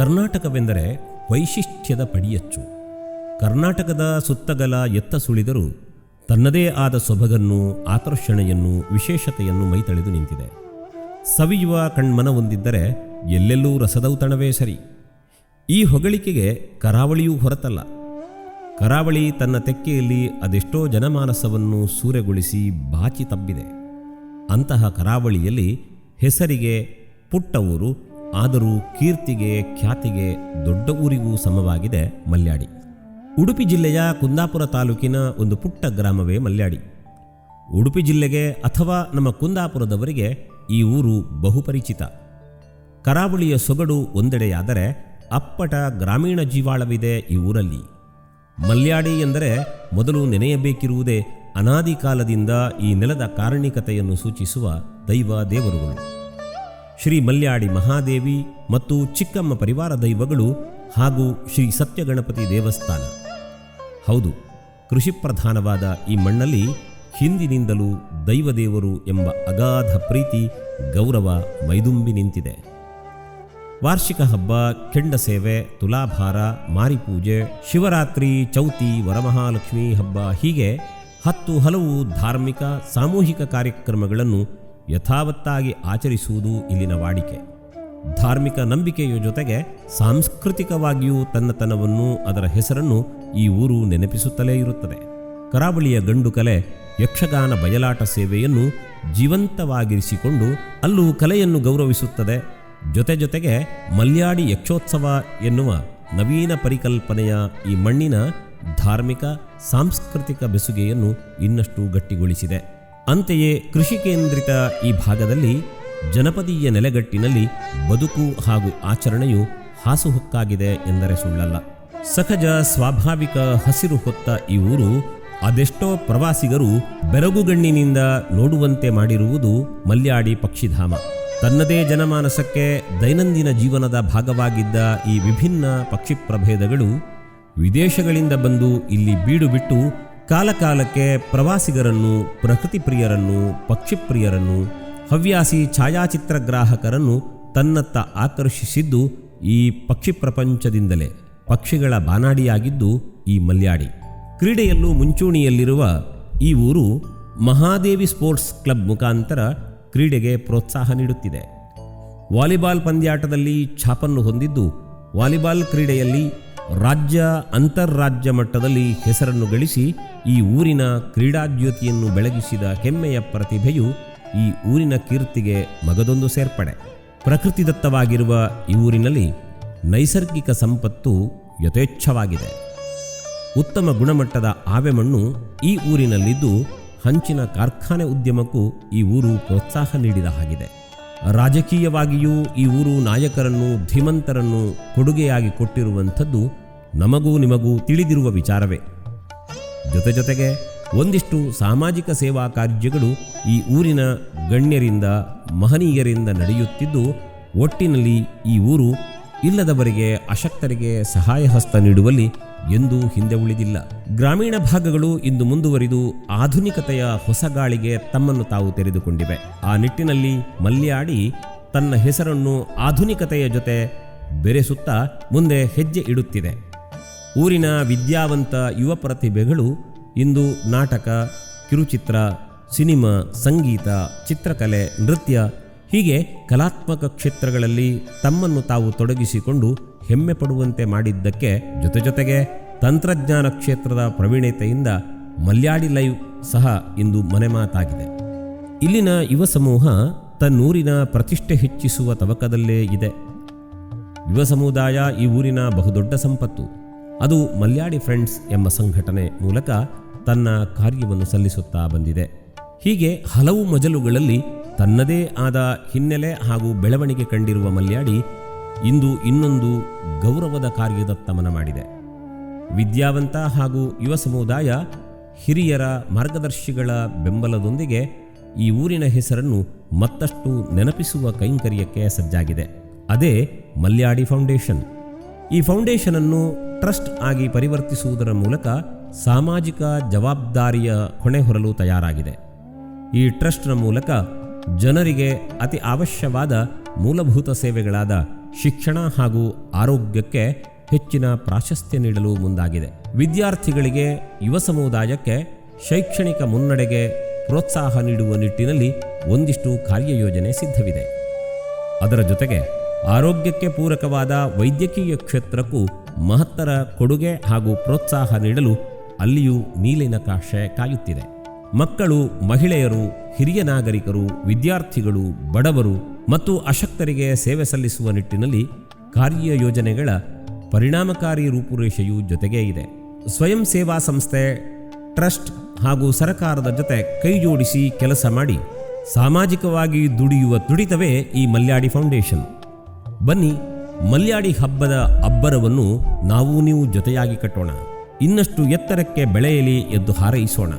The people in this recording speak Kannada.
ಕರ್ನಾಟಕವೆಂದರೆ ವೈಶಿಷ್ಟ್ಯದ ಪಡಿಯಚ್ಚು. ಕರ್ನಾಟಕದ ಸುತ್ತಗಲ ಎತ್ತ ಸುಳಿದರೂ ತನ್ನದೇ ಆದ ಸೊಬಗನ್ನು, ಆಕರ್ಷಣೆಯನ್ನು, ವಿಶೇಷತೆಯನ್ನು ಮೈತಳೆದು ನಿಂತಿದೆ. ಸವಿಯುವ ಕಣ್ಮನವೊಂದಿದ್ದರೆ ಎಲ್ಲೆಲ್ಲೂ ರಸದೌತಣವೇ ಸರಿ. ಈ ಹೊಗಳಿಕೆಗೆ ಕರಾವಳಿಯೂ ಹೊರತಲ್ಲ. ಕರಾವಳಿ ತನ್ನ ತೆಕ್ಕೆಯಲ್ಲಿ ಅದೆಷ್ಟೋ ಜನಮಾನಸವನ್ನು ಸೂರೆಗೊಳಿಸಿ ಬಾಚಿ ತಬ್ಬಿದೆ. ಅಂತಹ ಕರಾವಳಿಯಲ್ಲಿ ಹೆಸರಿಗೆ ಪುಟ್ಟ ಊರು ಆದರೂ ಕೀರ್ತಿಗೆ ಖ್ಯಾತಿಗೆ ದೊಡ್ಡ ಊರಿಗೂ ಸಮವಾಗಿದೆ ಮಲ್ಯಾಡಿ. ಉಡುಪಿ ಜಿಲ್ಲೆಯ ಕುಂದಾಪುರ ತಾಲೂಕಿನ ಒಂದು ಪುಟ್ಟ ಗ್ರಾಮವೇ ಮಲ್ಯಾಡಿ. ಉಡುಪಿ ಜಿಲ್ಲೆಗೆ ಅಥವಾ ನಮ್ಮ ಕುಂದಾಪುರದವರಿಗೆ ಈ ಊರು ಬಹುಪರಿಚಿತ. ಕರಾವಳಿಯ ಸೊಗಡು ಒಂದೆಡೆಯಾದರೆ ಅಪ್ಪಟ ಗ್ರಾಮೀಣ ಜೀವಾಳವಿದೆ ಈ ಊರಲ್ಲಿ. ಮಲ್ಯಾಡಿ ಎಂದರೆ ಮೊದಲು ನೆನೆಯಬೇಕಿರುವುದೇ ಅನಾದಿ ಕಾಲದಿಂದ ಈ ನೆಲದ ಕಾರಣಿಕತೆಯನ್ನು ಸೂಚಿಸುವ ದೈವ ದೇವರುಗಳು. ಶ್ರೀ ಮಲ್ಯಾಡಿ ಮಹಾದೇವಿ ಮತ್ತು ಚಿಕ್ಕಮ್ಮ ಪರಿವಾರ ದೈವಗಳು ಹಾಗೂ ಶ್ರೀ ಸತ್ಯಗಣಪತಿ ದೇವಸ್ಥಾನ. ಹೌದು, ಕೃಷಿ ಪ್ರಧಾನವಾದ ಈ ಮಣ್ಣಲ್ಲಿ ಹಿಂದಿನಿಂದಲೂ ದೈವದೇವರು ಎಂಬ ಅಗಾಧ ಪ್ರೀತಿ, ಗೌರವ ಮೈದುಂಬಿ ನಿಂತಿದೆ. ವಾರ್ಷಿಕ ಹಬ್ಬ, ಕೆಂಡ ಸೇವೆ, ತುಲಾಭಾರ, ಮಾರಿಪೂಜೆ, ಶಿವರಾತ್ರಿ, ಚೌತಿ, ವರಮಹಾಲಕ್ಷ್ಮಿ ಹಬ್ಬ ಹೀಗೆ ಹತ್ತು ಹಲವು ಧಾರ್ಮಿಕ, ಸಾಮೂಹಿಕ ಕಾರ್ಯಕ್ರಮಗಳನ್ನು ಯಥಾವತ್ತಾಗಿ ಆಚರಿಸುವುದು ಇಲ್ಲಿನ ವಾಡಿಕೆ. ಧಾರ್ಮಿಕ ನಂಬಿಕೆಯ ಜೊತೆಗೆ ಸಾಂಸ್ಕೃತಿಕವಾಗಿಯೂ ತನ್ನತನವನ್ನು ಅದರ ಹೆಸರನ್ನು ಈ ಊರು ನೆನಪಿಸುತ್ತಲೇ ಇರುತ್ತದೆ. ಕರಾವಳಿಯ ಗಂಡು ಕಲೆ ಯಕ್ಷಗಾನ ಬಯಲಾಟ ಸೇವೆಯನ್ನು ಜೀವಂತವಾಗಿರಿಸಿಕೊಂಡು ಅಲ್ಲೂ ಕಲೆಯನ್ನು ಗೌರವಿಸುತ್ತದೆ. ಜೊತೆ ಜೊತೆಗೆ ಮಲ್ಯಾಡಿ ಯಕ್ಷೋತ್ಸವ ಎನ್ನುವ ನವೀನ ಪರಿಕಲ್ಪನೆಯ ಈ ಮಣ್ಣಿನ ಧಾರ್ಮಿಕ, ಸಾಂಸ್ಕೃತಿಕ ಬೆಸುಗೆಯನ್ನು ಇನ್ನಷ್ಟು ಗಟ್ಟಿಗೊಳಿಸಿದೆ. ಅಂತೆಯೇ ಕೃಷಿ ಕೇಂದ್ರಿತ ಈ ಭಾಗದಲ್ಲಿ ಜನಪದೀಯ ನೆಲೆಗಟ್ಟಿನಲ್ಲಿ ಬದುಕು ಹಾಗೂ ಆಚರಣೆಯು ಹಾಸುಹೊಕ್ಕಾಗಿದೆ ಎಂದರೆ ಸುಳ್ಳಲ್ಲ. ಸಹಜ ಸ್ವಾಭಾವಿಕ ಹಸಿರು ಹೊತ್ತ ಈ ಊರು ಅದೆಷ್ಟೋ ಪ್ರವಾಸಿಗರು ಬೆರಗುಗಣ್ಣಿನಿಂದ ನೋಡುವಂತೆ ಮಾಡಿರುವುದು ಮಲ್ಯಾಡಿ ಪಕ್ಷಿಧಾಮ. ತನ್ನದೇ ಜನಮಾನಸಕ್ಕೆ ದೈನಂದಿನ ಜೀವನದ ಭಾಗವಾಗಿದ್ದ ಈ ವಿಭಿನ್ನ ಪಕ್ಷಿ ಪ್ರಭೇದಗಳು ವಿದೇಶಗಳಿಂದ ಬಂದು ಇಲ್ಲಿ ಬೀಡು ಬಿಟ್ಟು ಕಾಲಕಾಲಕ್ಕೆ ಪ್ರವಾಸಿಗರನ್ನು ಪ್ರಕೃತಿ ಪ್ರಿಯರನ್ನು ಪಕ್ಷಿಪ್ರಿಯರನ್ನು, ಹವ್ಯಾಸಿ ಛಾಯಾಚಿತ್ರಗ್ರಾಹಕರನ್ನು ತನ್ನತ್ತ ಆಕರ್ಷಿಸಿದ್ದು ಈ ಪಕ್ಷಿ ಪ್ರಪಂಚದಿಂದಲೇ. ಪಕ್ಷಿಗಳ ಬಾನಾಡಿಯಾಗಿದ್ದು ಈ ಮಲ್ಯಾಡಿ. ಕ್ರೀಡೆಯಲ್ಲೂ ಮುಂಚೂಣಿಯಲ್ಲಿರುವ ಈ ಊರು ಮಹಾದೇವಿ ಸ್ಪೋರ್ಟ್ಸ್ ಕ್ಲಬ್ ಮುಖಾಂತರ ಕ್ರೀಡೆಗೆ ಪ್ರೋತ್ಸಾಹ ನೀಡುತ್ತಿದೆ. ವಾಲಿಬಾಲ್ ಪಂದ್ಯಾಟದಲ್ಲಿ ಛಾಪನ್ನು ಹೊಂದಿದ್ದು ವಾಲಿಬಾಲ್ ಕ್ರೀಡೆಯಲ್ಲಿ ರಾಜ್ಯ ಅಂತಾರಾಜ್ಯ ಮಟ್ಟದಲ್ಲಿ ಹೆಸರನ್ನು ಗಳಿಸಿ ಈ ಊರಿನ ಕ್ರೀಡಾಜ್ಯೋತಿಯನ್ನು ಬೆಳಗಿಸಿದ ಹೆಮ್ಮೆಯ ಪ್ರತಿಭೆಯು ಈ ಊರಿನ ಕೀರ್ತಿಗೆ ಮಗದೊಂದು ಸೇರ್ಪಡೆ. ಪ್ರಕೃತಿದತ್ತವಾಗಿರುವ ಈ ಊರಿನಲ್ಲಿ ನೈಸರ್ಗಿಕ ಸಂಪತ್ತು ಯಥೇಚ್ಛವಾಗಿದೆ. ಉತ್ತಮ ಗುಣಮಟ್ಟದ ಆವೆ ಮಣ್ಣು ಈ ಊರಿನಲ್ಲಿದ್ದು ಹಂಚಿನ ಕಾರ್ಖಾನೆ ಉದ್ಯಮಕ್ಕೂ ಈ ಊರು ಪ್ರೋತ್ಸಾಹ ನೀಡಿದ ಹಾಗಿದೆ. ರಾಜಕೀಯವಾಗಿಯೂ ಈ ಊರು ನಾಯಕರನ್ನು, ಧೀಮಂತರನ್ನು ಕೊಡುಗೆಯಾಗಿ ಕೊಟ್ಟಿರುವಂಥದ್ದು ನಮಗೂ ನಿಮಗೂ ತಿಳಿದಿರುವ ವಿಚಾರವೇ. ಜೊತೆ ಜೊತೆಗೆ ಒಂದಿಷ್ಟು ಸಾಮಾಜಿಕ ಸೇವಾ ಕಾರ್ಯಗಳು ಈ ಊರಿನ ಗಣ್ಯರಿಂದ, ಮಹನೀಯರಿಂದ ನಡೆಯುತ್ತಿದ್ದು, ಒಟ್ಟಿನಲ್ಲಿ ಈ ಊರು ಇಲ್ಲದವರಿಗೆ, ಅಶಕ್ತರಿಗೆ ಸಹಾಯ ಹಸ್ತ ನೀಡುವಲ್ಲಿ ಎಂದೂ ಹಿಂದೆ ಉಳಿದಿಲ್ಲ. ಗ್ರಾಮೀಣ ಭಾಗಗಳು ಇಂದು ಮುಂದುವರಿದು ಆಧುನಿಕತೆಯ ಹೊಸ ಗಾಳಿಗೆ ತಮ್ಮನ್ನು ತಾವು ತೆರೆದುಕೊಂಡಿವೆ. ಆ ನಿಟ್ಟಿನಲ್ಲಿ ಮಲ್ಯಾಡಿ ತನ್ನ ಹೆಸರನ್ನು ಆಧುನಿಕತೆಯ ಜೊತೆ ಬೆರೆಸುತ್ತಾ ಮುಂದೆ ಹೆಜ್ಜೆ ಇಡುತ್ತಿದೆ. ಊರಿನ ವಿದ್ಯಾವಂತ ಯುವ ಪ್ರತಿಭೆಗಳು ಇಂದು ನಾಟಕ, ಕಿರುಚಿತ್ರ, ಸಿನಿಮಾ, ಸಂಗೀತ, ಚಿತ್ರಕಲೆ, ನೃತ್ಯ, ಹೀಗೆ ಕಲಾತ್ಮಕ ಕ್ಷೇತ್ರಗಳಲ್ಲಿ ತಮ್ಮನ್ನು ತಾವು ತೊಡಗಿಸಿಕೊಂಡು ಹೆಮ್ಮೆ ಪಡುವಂತೆ ಮಾಡಿದ್ದಕ್ಕೆ ಜೊತೆ ಜೊತೆಗೆ ತಂತ್ರಜ್ಞಾನ ಕ್ಷೇತ್ರದ ಪ್ರವೀಣತೆಯಿಂದ ಮಲ್ಯಾಡಿ ಲೈವ್ ಸಹ ಇಂದು ಮನೆಮಾತಾಗಿದೆ ಇಲ್ಲಿನ ಯುವ ಸಮೂಹ ತನ್ನೂರಿನ ಪ್ರತಿಷ್ಠೆ ಹೆಚ್ಚಿಸುವ ತವಕದಲ್ಲೇ ಇದೆ. ಯುವ ಸಮುದಾಯ ಈ ಊರಿನ ಬಹುದೊಡ್ಡ ಸಂಪತ್ತು. ಅದು ಮಲ್ಯಾಡಿ ಫ್ರೆಂಡ್ಸ್ ಎಂಬ ಸಂಘಟನೆ ಮೂಲಕ ತನ್ನ ಕಾರ್ಯವನ್ನು ಸಲ್ಲಿಸುತ್ತಾ ಬಂದಿದೆ. ಹೀಗೆ ಹಲವು ಮಜಲುಗಳಲ್ಲಿ ತನ್ನದೇ ಆದ ಹಿನ್ನೆಲೆ ಹಾಗೂ ಬೆಳವಣಿಗೆ ಕಂಡಿರುವ ಮಲ್ಯಾಡಿ ಇಂದು ಇನ್ನೊಂದು ಗೌರವದ ಕಾರ್ಯದತ್ತ ಮನ ಮಾಡಿದೆ. ವಿದ್ಯಾವಂತ ಹಾಗೂ ಯುವ ಸಮುದಾಯ ಹಿರಿಯರ ಮಾರ್ಗದರ್ಶಿಗಳ ಬೆಂಬಲದೊಂದಿಗೆ ಈ ಊರಿನ ಹೆಸರನ್ನು ಮತ್ತಷ್ಟು ನೆನಪಿಸುವ ಕೈಂಕರ್ಯಕ್ಕೆ ಸಜ್ಜಾಗಿದೆ. ಅದೇ ಮಲ್ಯಾಡಿ ಫೌಂಡೇಶನ್. ಈ ಫೌಂಡೇಶನ್ ಅನ್ನು ಟ್ರಸ್ಟ್ ಆಗಿ ಪರಿವರ್ತಿಸುವುದರ ಮೂಲಕ ಸಾಮಾಜಿಕ ಜವಾಬ್ದಾರಿಯ ಹೊಣೆ ಹೊರಲು ತಯಾರಾಗಿದೆ. ಈ ಟ್ರಸ್ಟ್ನ ಮೂಲಕ ಜನರಿಗೆ ಅತಿ ಅವಶ್ಯವಾದ ಮೂಲಭೂತ ಸೇವೆಗಳಾದ ಶಿಕ್ಷಣ ಹಾಗೂ ಆರೋಗ್ಯಕ್ಕೆ ಹೆಚ್ಚಿನ ಪ್ರಾಶಸ್ತ್ಯ ನೀಡಲು ಮುಂದಾಗಿದೆ. ವಿದ್ಯಾರ್ಥಿಗಳಿಗೆ, ಯುವ ಸಮುದಾಯಕ್ಕೆ ಶೈಕ್ಷಣಿಕ ಮುನ್ನಡೆಗೆ ಪ್ರೋತ್ಸಾಹ ನೀಡುವ ನಿಟ್ಟಿನಲ್ಲಿ ಒಂದಿಷ್ಟು ಕಾರ್ಯಯೋಜನೆ ಸಿದ್ಧವಿದೆ. ಅದರ ಜೊತೆಗೆ ಆರೋಗ್ಯಕ್ಕೆ ಪೂರಕವಾದ ವೈದ್ಯಕೀಯ ಕ್ಷೇತ್ರಕ್ಕೂ ಮಹತ್ತರ ಕೊಡುಗೆ ಹಾಗೂ ಪ್ರೋತ್ಸಾಹ ನೀಡಲು ಅಲ್ಲಿಯೂ ನೀಲಿನಕಾಶೆ ಕಾಯುತ್ತಿದೆ. ಮಕ್ಕಳು, ಮಹಿಳೆಯರು, ಹಿರಿಯ ನಾಗರಿಕರು, ವಿದ್ಯಾರ್ಥಿಗಳು, ಬಡವರು ಮತ್ತು ಅಶಕ್ತರಿಗೆ ಸೇವೆ ಸಲ್ಲಿಸುವ ನಿಟ್ಟಿನಲ್ಲಿ ಕಾರ್ಯಯೋಜನೆಗಳ ಪರಿಣಾಮಕಾರಿ ರೂಪುರೇಷೆಯು ಜೊತೆಗೇ ಇದೆ. ಸ್ವಯಂ ಸೇವಾ ಸಂಸ್ಥೆ, ಟ್ರಸ್ಟ್ ಹಾಗೂ ಸರಕಾರದ ಜೊತೆ ಕೈಜೋಡಿಸಿ ಕೆಲಸ ಮಾಡಿ ಸಾಮಾಜಿಕವಾಗಿ ದುಡಿಯುವ ತುಡಿತವೇ ಈ ಮಲ್ಯಾಡಿ ಫೌಂಡೇಶನ್. ಬನ್ನಿ ಮಲ್ಯಾಡಿ ಹಬ್ಬದ ಅಬ್ಬರವನ್ನು ನಾವು ನೀವು ಜೊತೆಯಾಗಿ ಕಟ್ಟೋಣ. ಇನ್ನಷ್ಟು ಎತ್ತರಕ್ಕೆ ಬೆಳೆಯಲಿ ಎಂದು ಹಾರೈಸೋಣ.